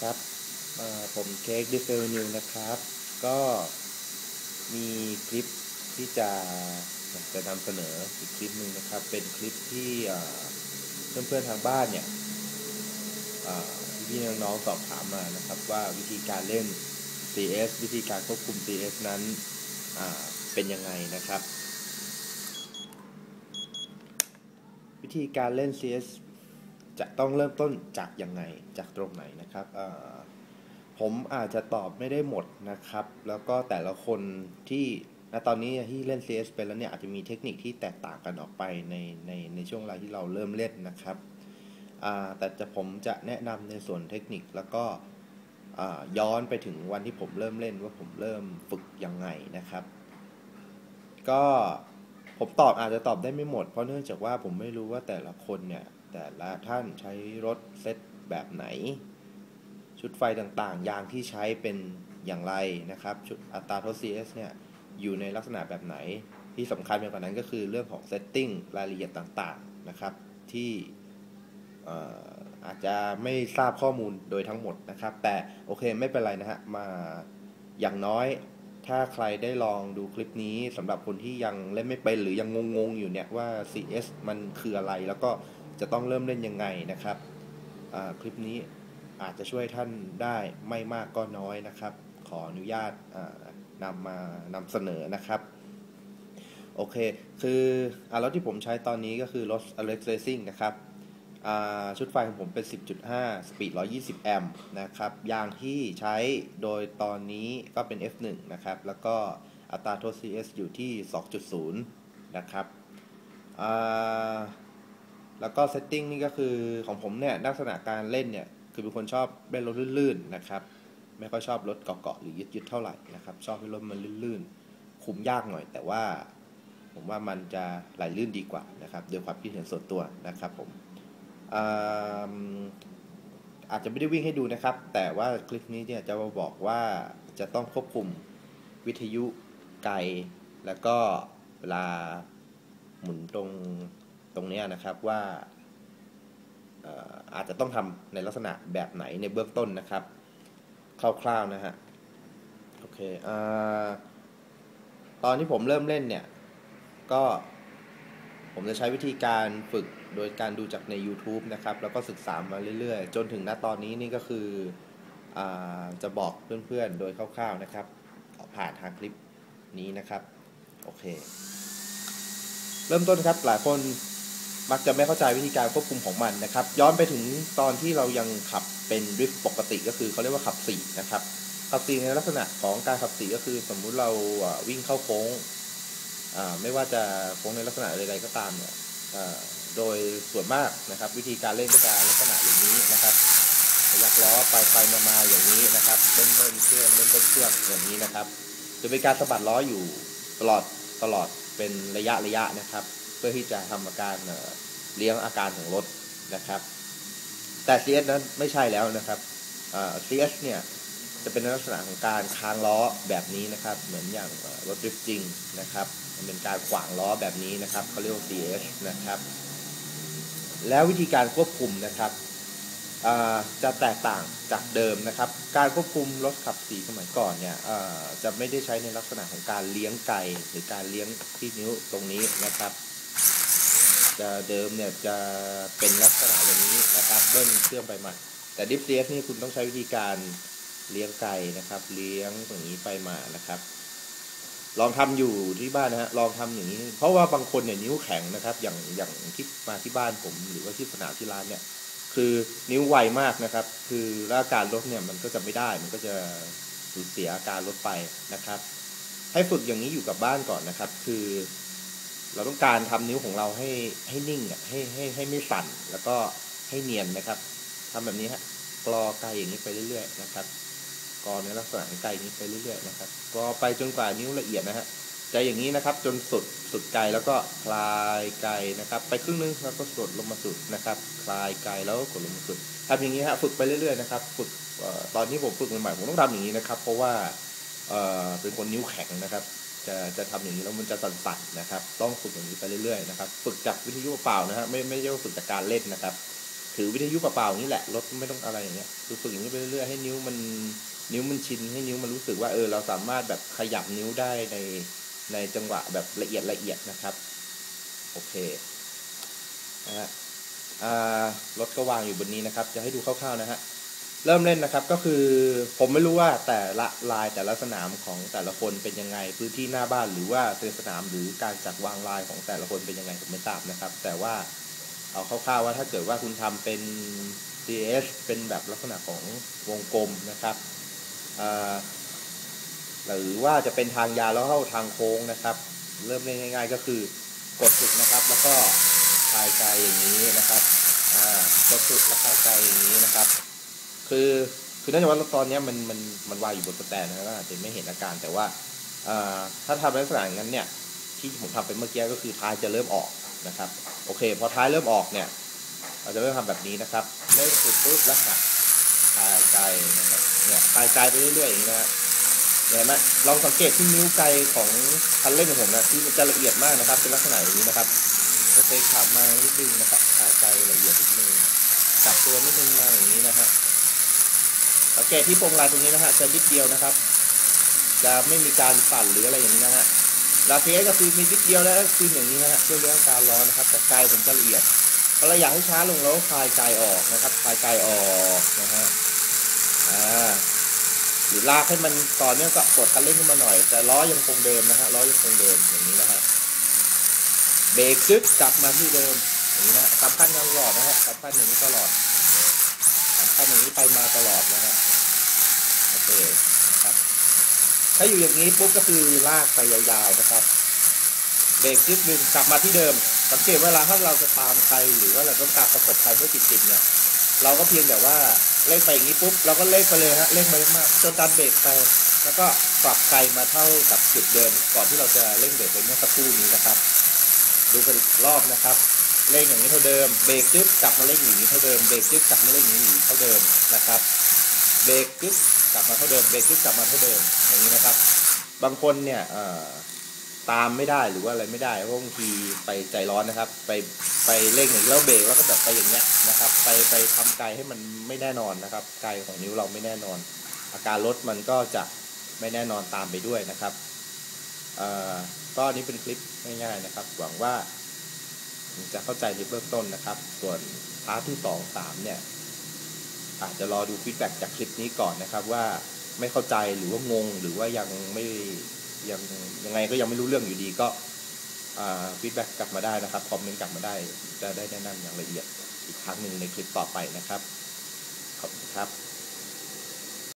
ครับผมเค้กดิฟเฟลนิวนะครับ ก็มีคลิปที่จะจะนำเสนออีกคลิปหนึ่งนะครับ เป็นคลิปที่เอ่อเพื่อนๆทางบ้านเนี่ยเอ่อพี่น้องๆสอบถามมานะครับ ว่าวิธีการเล่น CS วิธีการควบคุม CS นั้นเป็นยังไงนะครับ วิธีการเล่น CS จะต้องเริ่มต้นจากยังไงจากตรงไหนนะครับผมอาจจะตอบไม่ได้หมดนะครับ แล้วก็แต่ละคนที่ณตอนนี้ที่เล่น CS ไปแล้วเนี่ยอาจจะมีเทคนิคที่แตกต่างกันออกไปในในในช่วงเวลาที่เราเริ่มเล่นนะครับแต่จะผมจะแนะนำในส่วนเทคนิคแล้วก็ย้อนไปถึงวันที่ผมเริ่มเล่นว่าผมเริ่มฝึกยังไงนะครับ ก็ผมตอบอาจจะตอบได้ไม่หมด เพราะเนื่องจากว่าผมไม่รู้ว่าแต่ละคนเนี่ย แต่ละท่านใช้รถเซตแบบไหน ชุดไฟต่างๆ ยางที่ใช้เป็นอย่างไรนะครับ ชุดอัตราทด CS เนี่ย อยู่ในลักษณะแบบไหน ที่สำคัญไปกว่านั้นก็คือเรื่องของเซตติ้งรายละเอียดต่างๆนะครับ ที่เอ่ออาจจะไม่ทราบข้อมูลโดยทั้งหมดนะครับ แต่โอเคไม่เป็นไรนะฮะ มาอย่างน้อยถ้าใครได้ลองดูคลิปนี้สำหรับคนที่ยังเล่นไม่เป็นหรือยังงงๆอยู่เนี่ยว่า CS มันคืออะไรแล้วก็ จะต้องเริ่มเล่นยังไงนะครับคลิปนี้อาจจะช่วยท่านได้ไม่มากก็น้อยนะครับ ขออนุญาตนำมานำเสนอนะครับโอเค คืออรถที่ผมใช้ตอนนี้ก็คือรถ Alex Racing นะครับ ชุดไฟของผมเป็น 10.5 สปีด 120 แอมป์นะครับ ยางที่ใช้โดยตอนนี้ก็เป็น F1 นะครับ แล้วก็อัตราโทษ CS อยู่ที่ 2.0 นะครับอ่า แล้วก็เซตติ้งนี่ก็คือของผมเนี่ยลักษณะการเล่นเนี่ยคือเป็นคนชอบเล่นรถลื่นๆนะครับไม่ค่อยชอบรถเกาะๆหรือยึดๆเท่าไหร่นะครับชอบให้รถมันลื่นๆ คุมยากหน่อย แต่ว่าผมว่ามันจะไหลลื่นดีกว่านะครับโดยความคิดเห็นส่วนตัวนะครับผมอาอาจจะไม่ได้วิ่งให้ดูนะครับ แต่ว่าคลิปนี้เนี่ยจะมาบอกว่าจะต้องควบคุมวิทยุไกล แล้วก็เวลาหมุนตรง ตรงนี้นะครับว่าอาจจะต้องทำในลักษณะแบบไหนในเบื้องต้นนะครับ คร่าวๆนะฮะโอเคอตอนที่ผมเริ่มเล่นเนี่ย ก็ผมจะใช้วิธีการฝึกโดยการดูจากใน YouTube นะครับ แล้วก็ศึกษามาเรื่อยๆ จนถึงณตอนนี้นี่ก็คืออจะบอกเพื่อนๆ โดยคร่าวๆนะครับ ผ่านทางคลิปนี้นะครับ โอเค เริ่มต้นครับหลายคน มักจะไม่เข้าใจวิธีการควบคุมของมันนะครับ ย้อนไปถึงตอนที่เรายังขับเป็นดริฟต์ปกติก็คือเขาเรียกว่าขับสี่นะครับขับสี่ในลักษณะของการขับสี่ก็คือสมมุติเราวิ่งเข้าโค้งไม่ว่าจะโค้งในลักษณะใดๆก็ตามเนี่ยโดยส่วนมากนะครับ วิธีการเล่นก็จะลักษณะอย่างนี้นะครับยักล้อไปไปมามาอย่างนี้นะครับเบิ้ลเบิ้ลเครื่องเบิ้ลเบิ้ลเครื่องอย่างนี้นะครับจะเป็นการสะบัดล้ออยู่ตลอดตลอดเป็นระยะระยะนะครับ เพื่อที่จะทำอาการเลี้ยงอาการของรถนะครับ แต่ CS นั้นไม่ใช่แล้วนะครับ CS เนี่ยจะเป็นลักษณะของการค้างล้อแบบนี้นะครับ เหมือนอย่างรถดริฟต์จริงนะครับมันเป็นการขวางล้อแบบนี้นะครับเขาเรียกว่า CS นะครับ แล้ววิธีการควบคุมนะครับจะแตกต่างจากเดิมนะครับ การควบคุมรถขับสีสมัยก่อนเนี่ยจะไม่ได้ใช้ในลักษณะของการเลี้ยงไก่หรือการเลี้ยงที่นิ้วตรงนี้นะครับ จะเดิมเนี่ยจะเป็นลักษณะอย่างนี้นะครับเบิ้ลเครื่องไปมา แต่ดิฟเ s นี่คุณต้องใช้วิธีการเลี้ยงไก่นะครับ เลี้ยงอย่างนี้ไปมานะครับ ลองทำอยู่ที่บ้านนะฮะลองทำอย่างนี้ เพราะว่าบางคนเนี่ยนิ้วแข็งนะครับ อย่างอย่างที่มาที่บ้านผม หรือว่าที่สนามที่ร้านเนี่ย คือนิ้วไวมากนะครับ คือแล้วอาการรถเนี่ยมันก็จะไม่ได้มันก็จะสูญเสียอาการรถไปนะครับ ให้ฝึกอย่างนี้อยู่กับบ้านก่อนนะครับ คือ เราต้องการทำนิ้วของเราให้ให้นิ่งอะให้ให้ให้ไม่สั่นแล้วก็ให้เนียนนะครับทำแบบนี้ฮะกรอไกลอย่างนี้ไปเรื่อยๆนะครับกรอในลักษณะของไกลนี้ไปเรื่อยๆนะครับกรอไปจนกว่านิ้วละเอียดนะฮะจะอย่างนี้นะครับ จนสุดสุดไกลแล้วก็คลายไกลนะครับ ไปครึ่งนึงแล้วก็กดลงมาสุดนะครับ คลายไกลแล้วก็กดลงมาสุดทำอย่างนี้ฮะฝึกไปเรื่อยๆนะครับฝึกตอนที่ผมฝึกใหม่ๆผมต้องทำอย่างนี้นะครับ เพราะว่าเป็นคนนิ้วแข็งนะครับ จะจะทำอย่างนี้แล้วมันจะสั่นๆนะครับ ต้องฝึกอย่างนี้ไปเรื่อยๆนะครับ ฝึกจากวิทยุเปล่านะฮะไม่ไม่ใช่ว่าฝึกจากการเล่นนะครับ ถือวิทยุเปล่าๆนี้แหละรถไม่ต้องอะไรอย่างเงี้ยคือฝึกอย่างนี้ไปเรื่อยๆให้นิ้วมันนิ้วมันชินให้นิ้วมันรู้สึกว่าเออเราสามารถแบบขยับนิ้วได้ในในจังหวะแบบละเอียดละเอียดนะครับ โอเคนะฮะรถก็วางอยู่บนนี้นะครับ จะให้ดูคร่าวๆนะฮะ เริ่มเล่นนะครับก็คือผมไม่รู้ว่าแต่ละลายแต่ละสนามของแต่ละคนเป็นยังไงพื้นที่หน้าบ้านหรือว่าเป็นสนามหรือการจัดวางลายของแต่ละคนเป็นยังไงผมไม่ทราบนะครับ แต่ว่าเอาคร่าวๆว่าถ้าเกิดว่าคุณทำเป็น CS เป็นแบบลักษณะของวงกลมนะครับหรือว่าจะเป็นทางยาวแล้วเข้าทางโค้งนะครับ เริ่มเล่นง่าย ๆ ก็คือกดสุดนะครับ แล้วก็คลายไกลอย่างนี้นะครับกดสุดแล้วคลายไกลอย่างนี้นะครับ คือคือเนื่องจากว่าตอนนี้มันมันมันวางอยู่บนสแตนนะครับก็อาจจะไม่เห็นอาการแต่ว่าถ้าทำลักษณะอย่างนั้นเนี่ยที่ผมทำไปเมื่อกี้ก็คือท้ายจะเริ่มออกนะครับโอเคพอท้ายเริ่มออกเนี่ยเราจะเริ่มทำแบบนี้นะครับเริ่มสุดปุ๊บแล้วหักคลายไกลนะครับเนี่ยคลายไกลไปเรื่อยๆอย่างนี้นะฮะเห็นไหมลองสังเกตที่นิ้วไกลของคันเร่งของผมนะที่มันจะละเอียดมากนะครับเป็นลักษณะอย่างนี้นะครับโอเคขับมานิดนึงนะครับคลายไกลละเอียดนิดนึงจับตัวนิดนึงมาอย่างนี้นะฮะ สังเกตที่พวงมายตรงนี้นะฮะจะนิดเดียวนะครับ จะไม่มีการสั่นหรืออะไรอย่างนี้นะฮะลาเทสก็คือมีนิดเดียวแล้วคืออย่างนี้นะฮะเพื่อเรื่องการร้อนนะครับแต่ไกลผมจะละเอียดพอเราอยากให้ช้าลงเราก็คลายไกลออกนะครับคลายไกลออกนะฮะอ่าหรือลากให้มันต่อเนื่องก็กดคันเร่งขึ้นมาหน่อย แต่ล้อยังคงเดิมนะฮะล้อยังคงเดิมอย่างนี้นะฮะเบรกจึ๊กกลับมาที่เดิมอย่างนี้นะฮะสำคัญตลอดนะฮะสำคัญอย่างนี้ตลอด สำอย่างนี้ไปมาตลอดนะฮะโอเคนะครับ ถ้าอยู่อย่างนี้ปุ๊บก็คือลากไปยาวๆนะครับเบรกนิดนึงกลับมาที่เดิม สังเกตเวลาถ้าเราจะตามใครหรือว่าเราต้องการประกบใครให้ติดๆเนี่ยเราก็เพียงแต่ว่าเร่งไปอย่างนี้ปุ๊บเราก็เร่งไปเลยฮะเร่งไปมากจนดันเบรกไป แล้วก็ปรับไกลมาเท่ากับจุดเดิม ก่อนที่เราจะเร่งเบรกไปเมื่อสักครู่นี้นะครับ ดูกันอีกรอบนะครับ เร่งอย่างนี้เท่าเดิม เบรกจึ๊บกลับมาเร่งอย่างนี้เท่าเดิม เบรกจึ๊บกลับมาเร่งอย่างนี้เท่าเดิมนะครับ เบรกจึ๊บกลับมาเท่าเดิม เบรกจึ๊บกลับมาเท่าเดิม อย่างนี้นะครับ บางคนเนี่ยตามไม่ได้หรือว่าอะไรไม่ได้เพราะบางทีไปใจร้อนนะครับ ไปไปเร่งอย่างนี้แล้วเบรกแล้วก็แบบไปอย่างเงี้ยนะครับ ไปไปทำไกลให้มันไม่แน่นอนนะครับ ไกลของนิ้วเราไม่แน่นอน อาการรถมันก็จะไม่แน่นอนตามไปด้วยนะครับเอ่อก็อันนี้เป็นคลิปง่ายๆนะครับ หวังว่า จะเข้าใจในเบื้องต้นนะครับ ส่วนพาร์ทที่สองสามเนี่ย อาจจะรอดูฟีดแบ็กจากคลิปนี้ก่อนนะครับ ว่าไม่เข้าใจหรือว่างง หรือว่ายังไม่ยังยังไงก็ยังไม่รู้เรื่องอยู่ดีก็ฟีดแบ็กกลับมาได้นะครับคอมเมนต์กลับมาได้ จะได้แนะนำอย่างละเอียดอีกครั้งหนึ่งในคลิปต่อไปนะครับ ขอบคุณครับ